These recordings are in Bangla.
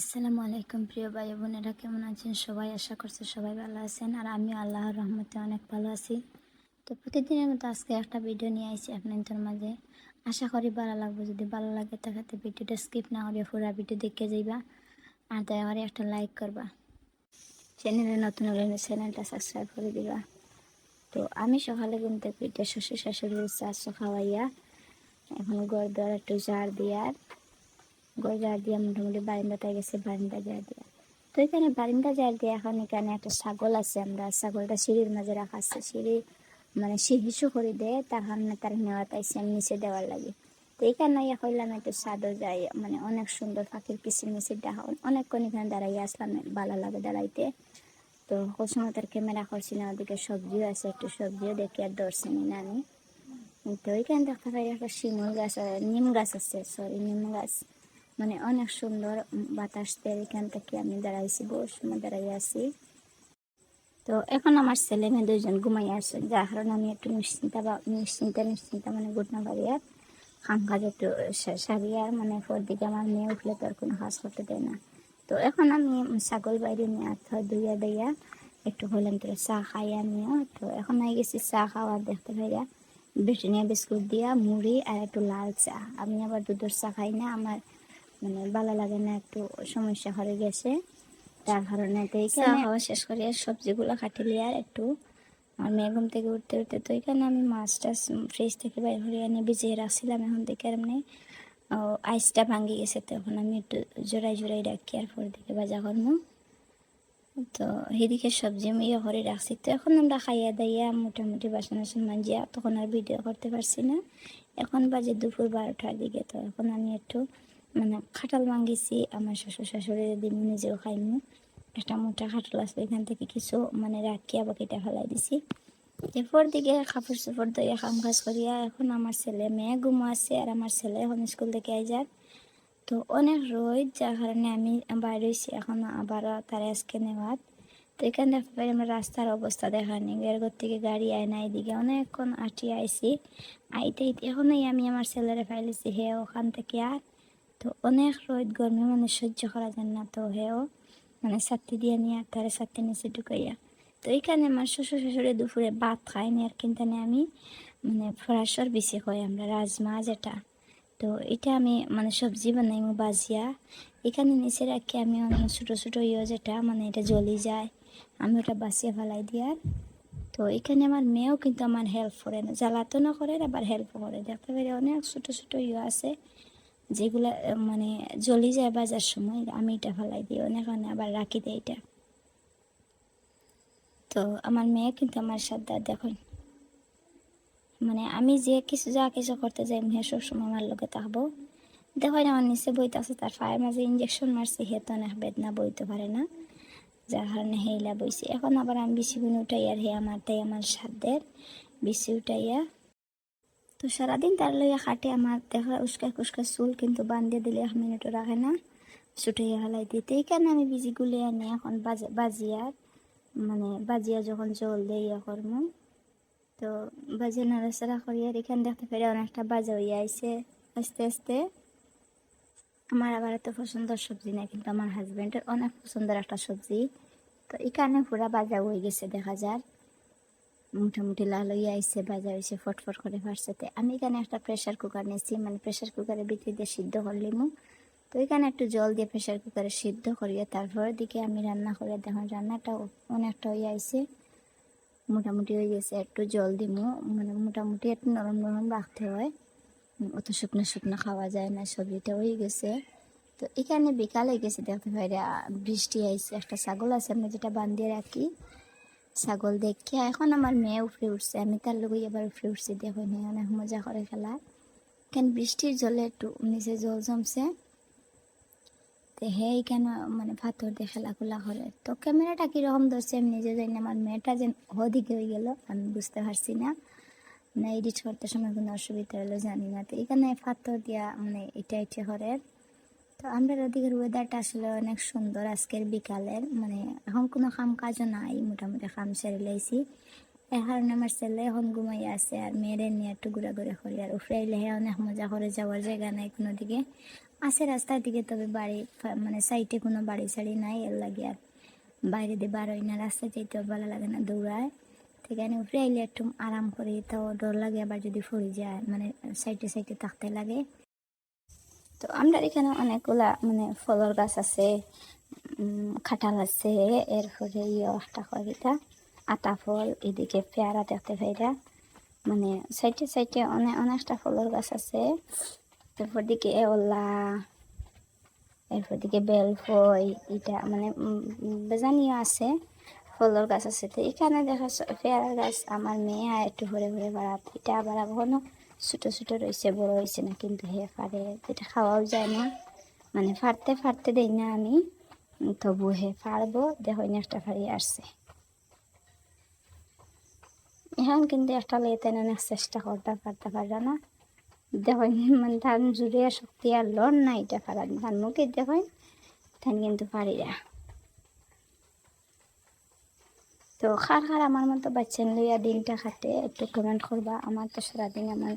আসসালামু আলাইকুম প্রিয় ভাই বোনেরা কেমন আছেন সবাই? আশা করছি সবাই ভালো আছেন আর আমি আল্লাহর রহমতে অনেক ভালো আছি। তো প্রতিদিনের মতো আজকে একটা ভিডিও নিয়ে আইছি আপনাদের মাঝে। আশা করি ভালো লাগবে। যদি ভালো লাগে তাহলে ভিডিওটা স্কিপ না করে পুরো ভিডিও দেখে যাইবা আর দয়া করে একটা লাইক করবা। চ্যানেলে নতুন হলে চ্যানেলটা সাবস্ক্রাইব করে দিবা। তো আমি সকালে ঘুম থেকে উঠে শ্বশুর শাশুড়ির চা খাওয়াইয়া, এখন গড় দর একটু ঝাড় দিয়ার ঝাড় দিয়া মোটামুটি বারিন্দাতে গেছে, বারিন্দা ঝাড় দিয়া। তো এখানে বারিন্দা ঝাড় দিয়া এখন এখানে একটা ছাগল আছে আমরা, ছাগলটা সিঁড়ির মাঝে রাখা আছে। সিঁড়ি মানে সিহিসু করে দেয় সামনে তার নেওয়া তাইছে নিচে দেওয়ার লাগে। তো এখানে ইয়া কইলাম একটু ছাদও যাই মানে অনেক সুন্দর পাখির কিসির মিচির দেখা অনেকক্ষণ এখানে দাঁড়াই আসলাম, ভালো লাগে দাঁড়াইতে। তো সময় তার ক্যামেরা করছি না, ওদিকে সবজিও আছে, একটু সবজিও দেখি আর দর্শনী না আমি। তো ওইখানে দেখতে পাই একটা শিমুল গাছ, নিম গাছ আছে সরি নিম গাছ। মানে অনেক সুন্দর বাতাস দেয় এখান থেকে আমি দাঁড়াইছি, বহু সময় দাঁড়াই আছি। তো এখন আমার ছেলে মেয়ে দুইজন ঘুমাই আছে, যার কারণে আমি একটু নিশ্চিন্তা বা, নিশ্চিন্তা নিশ্চিন্তা মানে ঘটনা বাড়ি আর কাজ একটু সারি আর মানে পর দিকে আমার মেয়ে উঠলে তো আর কোনো কাজ করতে দেয় না। তো এখন আমি ছাগল বাইরে নিয়ে হয় দুইয়া দইয়া একটু হইলাম তো চা খাই আমিও তো এখন আই গেছি চা খাওয়া দেখতে পাইয়া ব্রিটানিয়া বিস্কুট দিয়া, মুড়ি আর একটু লাল চা। আমি আবার দুধের চা খাই না, আমার মানে ভালো লাগে না একটু সমস্যা হয়ে গেছে। তার কারণে তো এইখানে খাওয়া শেষ করে সবজিগুলো কাটিলি আর একটু। আর মেয়ে ঘুম থেকে উঠতে উঠতে তো এখানে আমি মাছটা ফ্রিজ থেকে বাইর করে এনে ভিজিয়ে রাখছিলাম এখন থেকে এমনি আইসটা ভাঙি গেছে তখন আমি একটু জোড়াই জোড়াই রাখি আর পর দিকে বাজা করব। তো সেদিকে সবজি আমি ইয়ে করে রাখছি। তো এখন আমরা খাইয়া দাইয়া মোটামুটি বাসন বাসন মাঞ্জিয়া তখন আর ভিডিও করতে পারছি না। এখন বাজে দুপুর বারোটার দিকে তো এখন আমি একটু মানে খাটাল ভাঙিছি, আমার শ্বশুর শাশুড়ি দিন নিজেও খাইনি একটা মোটা খাটাল আছে এখান থেকে কিছু মানে রাখিয়া বাকিটা ফেলাই দিছি। এরপর দিকে কাপড় চোপড় দইয়া কাম কাজ করিয়া এখন আমার ছেলে মেয়ে ঘুমো আছে আর আমার ছেলে এখন স্কুল থেকে আই যাক তো অনেক রোদ, যার কারণে আমি বাইরে হয়েছি এখন আবার তারা আজকে নেওয়ার তো এখানে আমরা রাস্তার অবস্থা দেখানি ঘর থেকে গাড়ি আয় না এদিকে অনেকক্ষণ আটি আইতে আইতে এখনই আমি আমার ছেলেরে ফাইলেছি হে ওখান থেকে আর তো অনেক রোদ, গরমে মানে সহ্য করা যায় না তো হেও মানে ছাত্রী দিয়ে নিয়ে আর তারা ছাত্রী নিচে ঢুকাইয়া। তো এইখানে আমার শ্বশুর শাশুড়ি দুপুরে ভাত খাইনি আর কিন্তু আমি মানে ফরাসর বেশি খাই আমরা, রাজমা যেটা। তো এটা আমি মানে সবজি বানাই বাজিয়া। এখানে নিচে রাখি আমি অনেক ছোটো ছোটো ইয়ে যেটা মানে এটা জ্বলি যায়, আমি ওটা বাঁচিয়ে ফেলাই দিয়ার তো এখানে আমার মেয়েও কিন্তু আমার হেল্প করে না, জ্বালাতনও করে আবার হেল্প করে দেখতে পারি অনেক ছোটো ছোটো ইয়ে আছে যেগুলা মানে জ্বলি যায় বাজার সময়, আমি এটা ফেলাই দিই অনেক আবার রাখি দিই এটা। তো আমার মেয়ে কিন্তু আমার সাথে, দেখুন। মানে আমি যে কিছু, যা কিছু করতে যাই, মেয়ে সবসময় আমার লোকে থাকব। দেখুন, আমার নিচে বইতে আছে, তার পায়ের মাঝে ইঞ্জেকশন মারছে, হে তো অনেক বেদনা বইতে পারে না। যার কারণে হেইলা বইছে। এখন আবার আমি বেশি উঠাই, আর হে আমার, তাই আমার সাধ্যের। বেশি উঠাইয়া তো সারাদিন তার লইয়া খাটে আমার দেখা উস্কা কুস্কা চুল কিন্তু বান্ধিয়ে দিলে এক মিনিটও রাখে না। ছুটাইয়া হালাই দিতে। এইখানে আমি বিজি গুলে আনি, এখন বাজিয়ার মানে বাজিয়া যখন জল দিয়ে ইয়া করব তো বাজিয়া নাড়াচাড়া করি আর এখানে দেখতে পেরে অনেকটা বাজা হইয়া আইসে আস্তে আস্তে আমার আবার এত পছন্দের সবজি না কিন্তু আমার হাজব্যান্ডের অনেক পছন্দের একটা সবজি। তো এখানে পুরা বাজা হয়ে গেছে দেখা যায় মোটামুটি লাল হয়ে আইসে বাজা হয়েছে ফটফট করে ফাটছে আমি এখানে একটা প্রেশার কুকার নিয়েছি মানে প্রেশার কুকারের ভিতরে দিয়ে সিদ্ধ করলিমু তো এখানে একটু জল দিয়ে প্রেশার কুকারে সিদ্ধ করিয়ে তারপরের দিকে আমি রান্না করে দেখুন, রান্নাটা অনেকটা হয়ে আইসে মোটামুটি হয়ে গেছে, একটু জল দিমু মানে মোটামুটি একটু নরম নরম রাখতে হয়। অত শুকনো শুকনো খাওয়া যায় না, সবজিটা হয়ে গেছে। তো এখানে বিকালে গেছে, দেখতে পাই বৃষ্টি আইসে একটা ছাগল আছে, আমরা যেটা বান্ধিয়ে রাখি। ছাগল দেখে, এখন আমার মেয়ে উপরে উঠছে। আমি তার লোক এবার উপরে উঠছি, দেখো অনেক মজা করে খেলা। কেন বৃষ্টির জলে একটু নিচে জল জমছে। তো হে কেন মানে পাথর দিয়ে খেলাখুলা করে? তো ক্যামেরাটা কীরকম ধরছে আমি নিজে জানি আমার মেয়েটা যে হদিকে হয়ে গেল, আমি বুঝতে পারছি না। না এডিট করতে সময় কোনো অসুবিধা হলো, জানি না। তো এখানে পাথর দিয়া মানে এটা এটা করে। তো আমরা ওদিকের ওয়েদারটা আসলে অনেক সুন্দর আজকের বিকালের। মানে এখন কোনো কাম কাজও নাই, মোটামুটি কাম সেরে লাইছি। এখন আমার ছেলে এখন ঘুমাই আছে আর মেয়েরে নিয়ে একটু ঘুরাঘুরি করি। আর উফরে আইলে অনেক মজা করে যাওয়ার জায়গা নাই কোনো দিকে আছে রাস্তার দিকে, তবে বাড়ি মানে সাইডে কোনো বাড়ি সাড়ি নাই, এর লাগে আর বাইরে দিয়ে বার হয় না রাস্তা যেতেও ভালো লাগে না দৌড়ায়। সেখানে উপরে আইলে একটু আরাম করি, তো ডর লাগে আবার যদি পড়ে যায় মানে সাইডে সাইডে থাকতে লাগে। তো আমরা এখানে অনেকগুলা মানে ফলের গাছ আছে কাঁঠাল আছে, এরপরে ইয়ে একটা কয়টা আটা ফল, এদিকে পেয়ারা দেখতে পাইরা। মানে সাইডে সাইডে অনেক অনেকটা ফলের গাছ আছে। তারপর দিকে এওলা এরপর দিকে বেলফই, এটা মানে বেজানিও আছে, ফলের গাছ আছে। তো এখানে দেখা পেয়ারা গাছ, আমার মেয়ে একটু ঘুরে ঘুরে বেড়াত, এটা আবার এখনও ছোটো ছোটো রয়েছে, বড় হয়েছে না, কিন্তু হে পারে, যেটা খাওয়াও যায় না। মানে ফাড়তে ফাড়তে দেই না আমি, তবু হে ফাড়বো দেখো না একটা ফাড়ি আসছে। এখন কিন্তু একটা লেতে অনেক চেষ্টা করতে পারতে পারবে না। দেখো মানে ধান জুড়ে শক্তি আর লন না এটা ফাড়ার ধান মুখে দেখো, ধান কিন্তু পারি না তো খার খার আমার মতো বাচ্চা লইয়া দিনটা কাটে, একটু কমেন্ট করবা। আমার তো সারাদিন আমার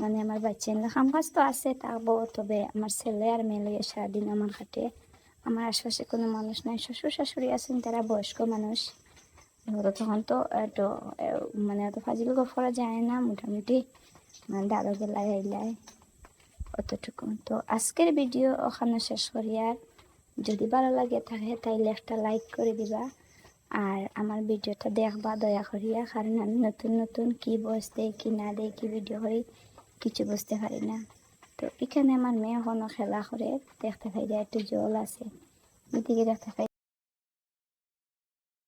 মানে আমার বাচ্চা কাম কাজ তো আছে থাকব তবে আমার ছেলে আর মেয়ে লইয়া সারাদিন আমার কাটে। আমার আশপাশে কোনো মানুষ নাই, শ্বশুর শাশুড়ি আছেন, তারা বয়স্ক মানুষ। তখন তো একটু মানে অত ফাজিল করা যায় না মোটামুটি মানে দাদাকে লাগাইলাই অতটুকু। তো আজকের ভিডিও ওখানে শেষ করি আর, যদি ভালো লাগে থাকে তাইলে একটা লাইক করে দিবা। আর আমার ভিডিওটা দেখবা, দয়া করিয়া, কারণ আমি নতুন নতুন কি বয়স দেই কি না দেই, কি ভিডিও করি, কিছু বুঝতে পারি না। তো এখানে আমার মেয়ে এখনও খেলা করে, দেখতে পাই যে একটু জল আছে। এদিকে দেখতে পাই